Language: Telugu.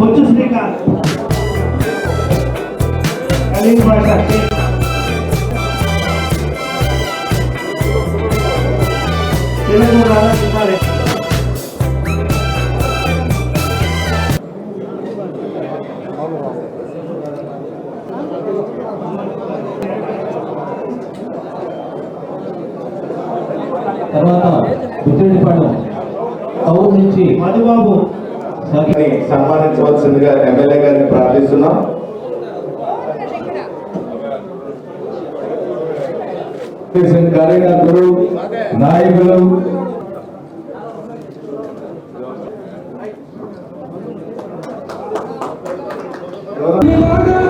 బొచ్చు శ్రీకాంత్ కలీం భాష కుమారి తర్వాత బుద్ధిరెడ్డిపాడు టౌన్ నుంచి మధుబాబు. సన్మానించవలసిందిగా ఎమ్మెల్యే గారిని ప్రార్థిస్తున్నాం. కార్యకర్తలు నాయకులు ఈ